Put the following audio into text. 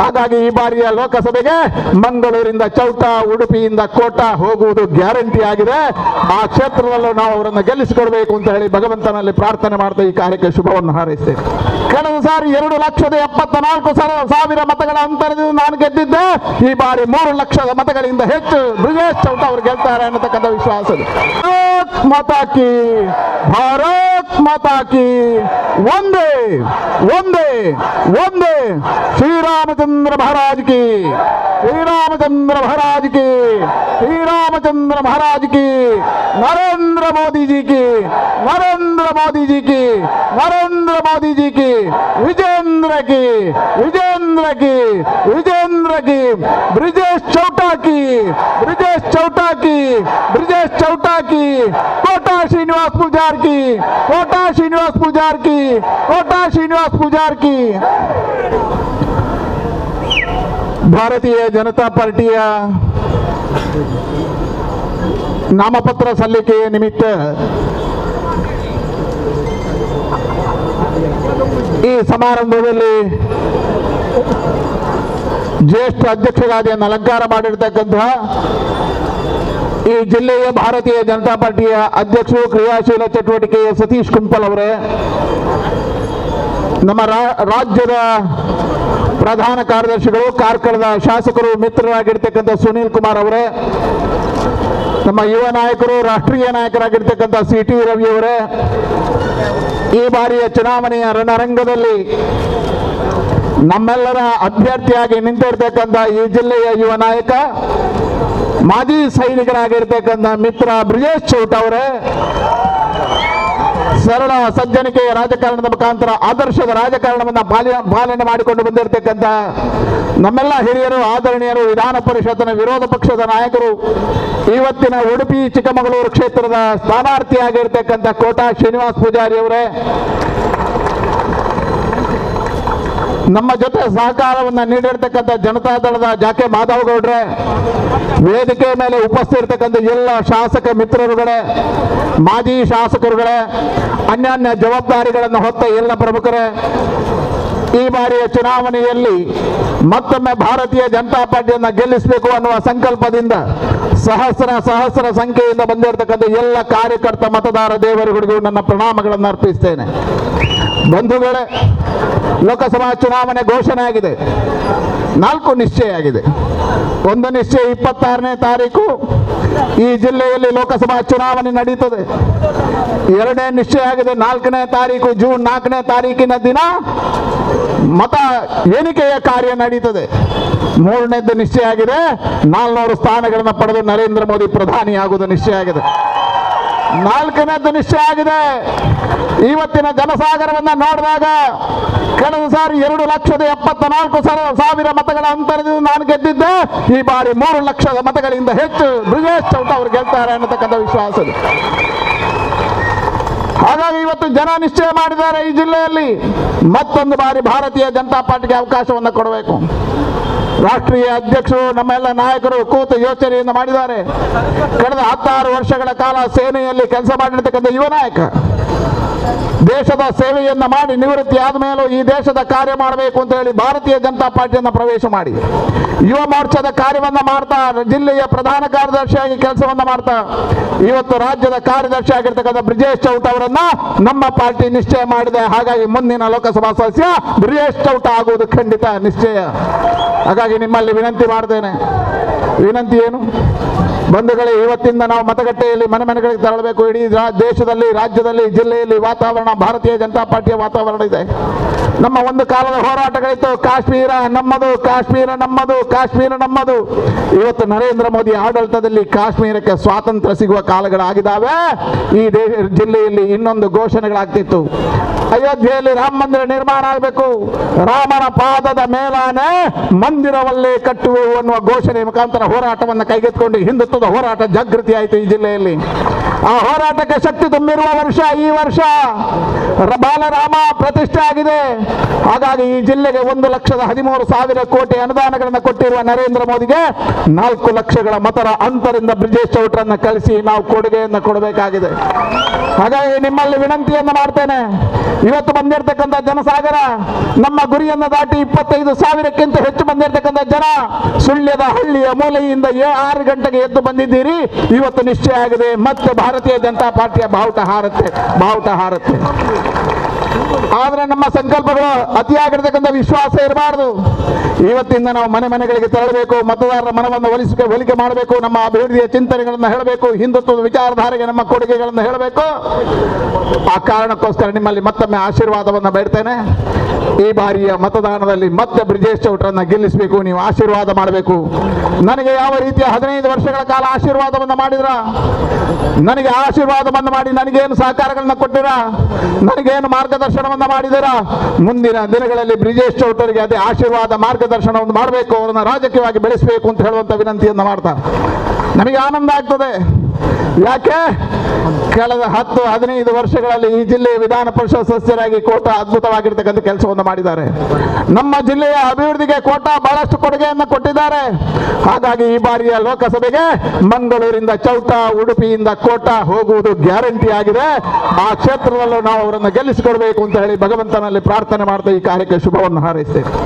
ಹಾಗಾಗಿ ಈ ಬಾರಿಯ ಲೋಕಸಭೆಗೆ ಮಂಗಳೂರಿಂದ ಚೌಟ, ಉಡುಪಿಯಿಂದ ಕೋಟ ಹೋಗುವುದು ಗ್ಯಾರಂಟಿ ಆಗಿದೆ. ಆ ಕ್ಷೇತ್ರದಲ್ಲೂ ನಾವು ಅವರನ್ನು ಗೆಲ್ಲಿಸಿಕೊಡಬೇಕು ಅಂತ ಹೇಳಿ ಭಗವಂತನಲ್ಲಿ ಪ್ರಾರ್ಥನೆ ಮಾಡ್ತಾ ಈ ಕಾರ್ಯಕ್ಕೆ ಶುಭವನ್ನು ಹಾರೈಸ್ತೇವೆ ಕಳೆದ ಸಾರಿ ಎರಡು ಲಕ್ಷದ ಎಪ್ಪತ್ತ ನಾಲ್ಕು ಸಾವಿರ ಮತಗಳ ಅಂತರದಿಂದ ನಾನು ಗೆದ್ದಿದ್ದೆ. ಈ ಬಾರಿ ಮೂರು ಲಕ್ಷದ ಮತಗಳಿಂದ ಹೆಚ್ಚು ಬ್ರಿಜೇಶ್ ಚೌಟ ಅವರು ಗೆಲ್ತಾರೆ ಅನ್ನತಕ್ಕಂಥ ವಿಶ್ವಾಸ ಮಾತಾ ಕಿ ಭಾರತ್! మాతాకి వందే వందే వందే. శ్రీరామచంద్ర మహారాజుకి శ్రీరామచంద్ర మహారాజుకి శ్రీరామచంద్ర మహారాజుకి నరేంద్ర మోదీజీకి నరేంద్ర మోదీజీకి నరేంద్ర మోదీజీకి విజేంద్రకి విజేంద్రకి విజయ मोदी जी की नरेंद्र मोदी जी की विजेंद्र की विजेंद्र की विजेंद्र की ब्रिजेश चौटा की ब्रिजेश चौटा की ब्रिजेश चौटा की कोटा श्रीनिवास पुजार की कोटा श्रीनिवास पुजार की कोटा श्रीनिवास पुजार की ಭಾರತೀಯ ಜನತಾ ಪಾರ್ಟಿಯ ನಾಮಪತ್ರ ಸಲ್ಲಿಕೆಯ ನಿಮಿತ್ತ ಈ ಸಮಾರಂಭದಲ್ಲಿ ಜ್ಯೇಷ್ಠ ಅಧ್ಯಕ್ಷರಾದಿಯನ್ನು ಅಲಂಕಾರ ಮಾಡಿರ್ತಕ್ಕಂತಹ ಈ ಜಿಲ್ಲೆಯ ಭಾರತೀಯ ಜನತಾ ಪಾರ್ಟಿಯ ಅಧ್ಯಕ್ಷರು ಕ್ರಿಯಾಶೀಲ ಚಟುವಟಿಕೆಯ ಸತೀಶ್ ಕುಂಪಲ್ ಅವರೇ, ನಮ್ಮ ರಾಜ್ಯದ ಪ್ರಧಾನ ಕಾರ್ಯದರ್ಶಿಗಳು, ಕಾರ್ಕಳದ ಶಾಸಕರು, ಮಿತ್ರರಾಗಿರ್ತಕ್ಕಂಥ ಸುನೀಲ್ ಕುಮಾರ್ ಅವರೇ, ನಮ್ಮ ಯುವ ನಾಯಕರು, ರಾಷ್ಟ್ರೀಯ ನಾಯಕರಾಗಿರ್ತಕ್ಕಂಥ ಸಿ ಟಿ ರವಿ ಅವರೇ, ಈ ಬಾರಿಯ ಚುನಾವಣೆಯ ರಣರಂಗದಲ್ಲಿ ನಮ್ಮೆಲ್ಲರ ಅಭ್ಯರ್ಥಿಯಾಗಿ ನಿಂತಿರ್ತಕ್ಕಂಥ ಈ ಜಿಲ್ಲೆಯ ಯುವ ನಾಯಕ, ಮಾಜಿ ಸೈನಿಕರಾಗಿರ್ತಕ್ಕಂಥ ಮಿತ್ರ ಬ್ರಿಜೇಶ್ ಚೌಟ್ ಅವರೇ, ಸರಳ ಸಜ್ಜನಿಕೆಯ ರಾಜಕಾರಣದ ಮುಖಾಂತರ ಆದರ್ಶದ ರಾಜಕಾರಣವನ್ನು ಪಾಲ- ಪಾಲನೆ ಮಾಡಿಕೊಂಡು ಬಂದಿರತಕ್ಕಂಥ ನಮ್ಮೆಲ್ಲ ಹಿರಿಯರು, ಆದರಣೀಯರು, ವಿಧಾನ ಪರಿಷತ್ನ ವಿರೋಧ ಪಕ್ಷದ ನಾಯಕರು, ಇವತ್ತಿನ ಉಡುಪಿ, ಚಿಕ್ಕಮಗಳೂರು ಕ್ಷೇತ್ರದ ಸ್ಥಾನಾರ್ಥಿಯಾಗಿರ್ತಕ್ಕಂಥ ಕೋಟಾ ಶ್ರೀನಿವಾಸ್ ಪೂಜಾರಿ ಅವರೇ ನಮ್ಮ ಜೊತೆ ಸಹಕಾರವನ್ನು ನೀಡಿರ್ತಕ್ಕಂಥ ಜನತಾದಳದ ಜಾಕೆ ಮಾಧವಗೌಡ್ರೆ, ವೇದಿಕೆ ಮೇಲೆ ಉಪಸ್ಥಿತಿರ್ತಕ್ಕಂಥ ಎಲ್ಲ ಶಾಸಕ ಮಿತ್ರರುಗಳೇ, ಮಾಜಿ ಶಾಸಕರುಗಳೇ, ಅನ್ಯಾನ್ಯ ಜವಾಬ್ದಾರಿಗಳನ್ನು ಹೊತ್ತ ಎಲ್ಲ ಪ್ರಮುಖರೇ, ಈ ಬಾರಿಯ ಚುನಾವಣೆಯಲ್ಲಿ ಮತ್ತೊಮ್ಮೆ ಭಾರತೀಯ ಜನತಾ ಪಾರ್ಟಿಯನ್ನು ಗೆಲ್ಲಿಸಬೇಕು ಅನ್ನುವ ಸಂಕಲ್ಪದಿಂದ ಸಹಸ್ರ ಸಹಸ್ರ ಸಂಖ್ಯೆಯಿಂದ ಬಂದಿರತಕ್ಕಂಥ ಎಲ್ಲ ಕಾರ್ಯಕರ್ತ ಮತದಾರ ದೇವರುಗಳಿಗೂ ನನ್ನ ಪ್ರಣಾಮಗಳನ್ನು ಅರ್ಪಿಸ್ತೇನೆ. ಬಂಧುಗಳೇ ಲೋಕಸಭಾ ಚುನಾವಣೆ ಘೋಷಣೆ ಆಗಿದೆ. ನಾಲ್ಕು ನಿಶ್ಚಯ ಆಗಿದೆ. ಒಂದು ನಿಶ್ಚಯ ಇಪ್ಪತ್ತಾರನೇ ತಾರೀಕು ಈ ಜಿಲ್ಲೆಯಲ್ಲಿ ಲೋಕಸಭಾ ಚುನಾವಣೆ ನಡೀತದೆ. ಎರಡನೇ ನಿಶ್ಚಯ ಆಗಿದೆ. ನಾಲ್ಕನೇ ತಾರೀಕು ಜೂನ್ ನಾಲ್ಕನೇ ತಾರೀಕಿನ ದಿನ ಮತ ಎಣಿಕೆಯ ಕಾರ್ಯ ನಡೀತದೆ. ಮೂರನೇದ್ದು ನಿಶ್ಚಯ ಆಗಿದೆ. ನಾಲ್ನೂರು ಸ್ಥಾನಗಳನ್ನು ಪಡೆದು ನರೇಂದ್ರ ಮೋದಿ ಪ್ರಧಾನಿ ಆಗುವುದು ನಿಶ್ಚಯ ಆಗಿದೆ. ನಾಲ್ಕನೇದ್ದು ನಿಶ್ಚಯ ಆಗಿದೆ. ಇವತ್ತಿನ ಜನಸಾಗರವನ್ನ ನೋಡಿದಾಗ ಕಳೆದ ಸಾರಿ ಎರಡು ಲಕ್ಷದ ಎಪ್ಪತ್ತ ನಾಲ್ಕು ಸಾವಿರ ಮತಗಳ ಅಂತರದಿಂದ ನಾನು ಗೆದ್ದಿದ್ದೆ. ಈ ಬಾರಿ ಮೂರು ಲಕ್ಷದ ಮತಗಳಿಂದ ಹೆಚ್ಚು ಬ್ರಿಜೇಶ್ ಚೌಟ ಅವರು ಗೆಲ್ತಾರೆ ಅನ್ನತಕ್ಕಂಥ ವಿಶ್ವಾಸ ಹಾಗಾಗಿ ಇವತ್ತು ಜನ ನಿಶ್ಚಯ ಮಾಡಿದ್ದಾರೆ ಈ ಜಿಲ್ಲೆಯಲ್ಲಿ. ಮತ್ತೊಂದು ಬಾರಿ ಭಾರತೀಯ ಜನತಾ ಪಾರ್ಟಿಗೆ ಅವಕಾಶವನ್ನು ಕೊಡಬೇಕು. ರಾಷ್ಟ್ರೀಯ ಅಧ್ಯಕ್ಷರು, ನಮ್ಮೆಲ್ಲ ನಾಯಕರು ಕೂತು ಯೋಚನೆಯನ್ನು ಮಾಡಿದ್ದಾರೆ. ಕಳೆದ ಹತ್ತಾರು ವರ್ಷಗಳ ಕಾಲ ಸೇನೆಯಲ್ಲಿ ಕೆಲಸ ಮಾಡಿರ್ತಕ್ಕಂಥ ಯುವ ನಾಯಕ. ದೇಶದ ಸೇವೆಯನ್ನು ಮಾಡಿ ನಿವೃತ್ತಿ ಆದ ಮೇಲೂ ಈ ದೇಶದ ಕಾರ್ಯ ಮಾಡಬೇಕು ಅಂತ ಹೇಳಿ ಭಾರತೀಯ ಜನತಾ ಪಾರ್ಟಿಯನ್ನು ಪ್ರವೇಶ ಮಾಡಿ. ಯುವ ಮೋರ್ಚಾದ ಕಾರ್ಯವನ್ನ ಮಾಡ್ತಾ, ಜಿಲ್ಲೆಯ ಪ್ರಧಾನ ಕಾರ್ಯದರ್ಶಿಯಾಗಿ ಕೆಲಸವನ್ನು ಮಾಡ್ತಾ, ಇವತ್ತು ರಾಜ್ಯದ ಕಾರ್ಯದರ್ಶಿ ಆಗಿರ್ತಕ್ಕಂಥ ಬ್ರಿಜೇಶ್ ಚೌಟ ಅವರನ್ನ ನಮ್ಮ ಪಾರ್ಟಿ ನಿಶ್ಚಯ ಮಾಡಿದೆ. ಹಾಗಾಗಿ ಮುಂದಿನ ಲೋಕಸಭಾ ಸದಸ್ಯ ಬ್ರಿಜೇಶ್ ಚೌಟ ಆಗುವುದು ಖಂಡಿತ ನಿಶ್ಚಯ. ಹಾಗಾಗಿ ನಿಮ್ಮಲ್ಲಿ ವಿನಂತಿ ಮಾಡ್ತೇನೆ. ವಿನಂತಿ ಏನು? ಬಂಧುಗಳೇ, ಇವತ್ತಿಂದ ನಾವು ಮತಗಟ್ಟೆಯಲ್ಲಿ ಮನೆ ಮನೆಗಳಿಗೆ ತೆರಳಬೇಕು. ಇಡೀ ದೇಶದಲ್ಲಿ, ರಾಜ್ಯದಲ್ಲಿ, ಜಿಲ್ಲೆಯಲ್ಲಿ ವಾತಾವರಣ, ಭಾರತೀಯ ಜನತಾ ಪಾರ್ಟಿಯ ವಾತಾವರಣ ಇದೆ. ನಮ್ಮ ಒಂದು ಕಾಲದ ಹೋರಾಟಗಳಿತ್ತು. ಕಾಶ್ಮೀರ ನಮ್ಮದು ಕಾಶ್ಮೀರ ನಮ್ಮದು ಕಾಶ್ಮೀರ ನಮ್ಮದು. ಇವತ್ತು ನರೇಂದ್ರ ಮೋದಿ ಆಡಳಿತದಲ್ಲಿ ಕಾಶ್ಮೀರಕ್ಕೆ ಸ್ವಾತಂತ್ರ್ಯ ಸಿಗುವ ಕಾಲಗಳಾಗಿದ್ದಾವೆ. ಈ ಜಿಲ್ಲೆಯಲ್ಲಿ ಇನ್ನೊಂದು ಘೋಷಣೆಗಳಾಗ್ತಿತ್ತು. ಅಯೋಧ್ಯೆಯಲ್ಲಿ ರಾಮ ಮಂದಿರ ನಿರ್ಮಾಣ ಆಗಬೇಕು. ರಾಮನ ಪಾದದ ಮೇಲಾನೆ ಮಂದಿರವಲ್ಲೇ ಕಟ್ಟುವೆವು ಅನ್ನುವ ಘೋಷಣೆ ಮುಖಾಂತರ ಹೋರಾಟವನ್ನು ಕೈಗೆತ್ತಿಕೊಂಡು ಹಿಂದುತ್ವದ ಹೋರಾಟ ಜಾಗೃತಿ ಆಯಿತು ಈ ಜಿಲ್ಲೆಯಲ್ಲಿ. ಆ ಹೋರಾಟಕ್ಕೆ ಶಕ್ತಿ ತುಂಬಿರುವ ವರ್ಷ ಈ ವರ್ಷ ಬಾಲರಾಮ ಪ್ರತಿಷ್ಠೆ ಆಗಿದೆ. ಹಾಗಾಗಿ ಈ ಜಿಲ್ಲೆಗೆ ಒಂದು ಲಕ್ಷದ ಹದಿಮೂರು ಸಾವಿರ ಕೋಟಿ ಅನುದಾನಗಳನ್ನು ಕೊಟ್ಟಿರುವ ನರೇಂದ್ರ ಮೋದಿಗೆ ನಾಲ್ಕು ಲಕ್ಷಗಳ ಮತರ ಅಂತರಿಂದ ಬ್ರಿಜೇಶ್ ಚೌಟ್ರನ್ನು ಕಳಿಸಿ ನಾವು ಕೊಡುಗೆಯನ್ನು ಕೊಡಬೇಕಾಗಿದೆ. ಹಾಗಾಗಿ ನಿಮ್ಮಲ್ಲಿ ವಿನಂತಿಯನ್ನು ಮಾಡ್ತೇನೆ. ಇವತ್ತು ಬಂದಿರತಕ್ಕಂಥ ಜನಸಾಗರ, ನಮ್ಮ ಗುರಿಯನ್ನು ದಾಟಿ ಇಪ್ಪತ್ತೈದು ಸಾವಿರಕ್ಕಿಂತ ಹೆಚ್ಚು ಬಂದಿರತಕ್ಕಂಥ ಜನ ಸುಳ್ಯದ ಹಳ್ಳಿಯ ಮೂಲೆಯಿಂದ ಆರು ಗಂಟೆಗೆ ಎದ್ದು ಬಂದಿದ್ದೀರಿ. ಇವತ್ತು ನಿಶ್ಚಯ ಆಗಿದೆ, ಮತ್ತೆ ಭಾರತೀಯ ಜನತಾ ಪಾರ್ಟಿಯ ಬಾವುಟ ಹಾರುತ್ತೆ ಬಾವುಟ ಹಾರುತ್ತೆ. ಆದ್ರೆ ನಮ್ಮ ಸಂಕಲ್ಪಗಳು ಅತಿಯಾಗಿರ್ತಕ್ಕಂಥ ವಿಶ್ವಾಸ ಇರಬಾರದು. ಇವತ್ತಿಂದ ನಾವು ಮನೆ ಮನೆಗಳಿಗೆ ತೆರಳಬೇಕು, ಮತದಾರರ ಮನವನ್ನು ಒಲಿಸಿಕೆ ಹೋಲಿಕೆ ಮಾಡಬೇಕು, ನಮ್ಮ ಅಭಿವೃದ್ಧಿಯ ಚಿಂತನೆಗಳನ್ನು ಹೇಳಬೇಕು, ಹಿಂದುತ್ವದ ವಿಚಾರಧಾರೆಗೆ ನಮ್ಮ ಕೊಡುಗೆಗಳನ್ನು ಹೇಳಬೇಕು. ಆ ಕಾರಣಕ್ಕೋಸ್ಕರ ನಿಮ್ಮಲ್ಲಿ ಮತ್ತೊಮ್ಮೆ ಆಶೀರ್ವಾದವನ್ನು ಬೇಡ್ತೇನೆ. ಈ ಬಾರಿಯ ಮತದಾನದಲ್ಲಿ ಮತ್ತೆ ಬ್ರಿಜೇಶ್ ಚೌಟ್ರನ್ನ ಗೆಲ್ಲಿಸಬೇಕು, ನೀವು ಆಶೀರ್ವಾದ ಮಾಡಬೇಕು. ನನಗೆ ಯಾವ ರೀತಿಯ ಹದಿನೈದು ವರ್ಷಗಳ ಕಾಲ ಆಶೀರ್ವಾದವನ್ನು ಮಾಡಿದ್ರ? ನನಗೆ ಆಶೀರ್ವಾದವನ್ನು ಮಾಡಿ ನನಗೇನು ಸಹಕಾರಗಳನ್ನ ಕೊಟ್ಟಿರ? ನನಗೇನು ಮಾರ್ಗದರ್ಶನವನ್ನ ಮಾಡಿದರ ಮುಂದಿನ ದಿನಗಳಲ್ಲಿ ಬ್ರಿಜೇಶ್ ಚೌಟರಿಗೆ ಅದೇ ಆಶೀರ್ವಾದ ಮಾರ್ಗದರ್ಶನವನ್ನು ಮಾಡಬೇಕು, ಅವರನ್ನ ರಾಜಕೀಯವಾಗಿ ಬೆಳೆಸಬೇಕು ಅಂತ ಹೇಳುವಂತ ವಿನಂತಿಯನ್ನು ಮಾಡ್ತಾರೆ ನಮಗೆ ಆನಂದ ಆಗ್ತದೆ. ಯಾಕೆ? ಕಳೆದ ಹತ್ತು, ಹದಿನೈದು ವರ್ಷಗಳಲ್ಲಿ ಈ ಜಿಲ್ಲೆಯ ವಿಧಾನ ಪರಿಷತ್ ಸದಸ್ಯರಾಗಿ ಕೋಟಾ ಅದ್ಭುತವಾಗಿರ್ತಕ್ಕಂಥ ಕೆಲಸವನ್ನು ಮಾಡಿದ್ದಾರೆ. ನಮ್ಮ ಜಿಲ್ಲೆಯ ಅಭಿವೃದ್ಧಿಗೆ ಕೋಟಾ ಬಹಳಷ್ಟು ಕೊಡುಗೆಯನ್ನು ಕೊಟ್ಟಿದ್ದಾರೆ. ಹಾಗಾಗಿ ಈ ಬಾರಿಯ ಲೋಕಸಭೆಗೆ ಮಂಗಳೂರಿಂದ ಚೌಟ ಉಡುಪಿಯಿಂದ ಕೋಟಾ ಹೋಗುವುದು ಗ್ಯಾರಂಟಿ ಆಗಿದೆ. ಆ ಕ್ಷೇತ್ರದಲ್ಲೂ ನಾವು ಅವರನ್ನು ಗೆಲ್ಲಿಸಿಕೊಡ್ಬೇಕು ಅಂತ ಹೇಳಿ ಭಗವಂತನಲ್ಲಿ ಪ್ರಾರ್ಥನೆ ಮಾಡ್ತಾ ಈ ಕಾರ್ಯಕ್ಕೆ ಶುಭವನ್ನು ಹಾರೈಸ್ತೇವೆ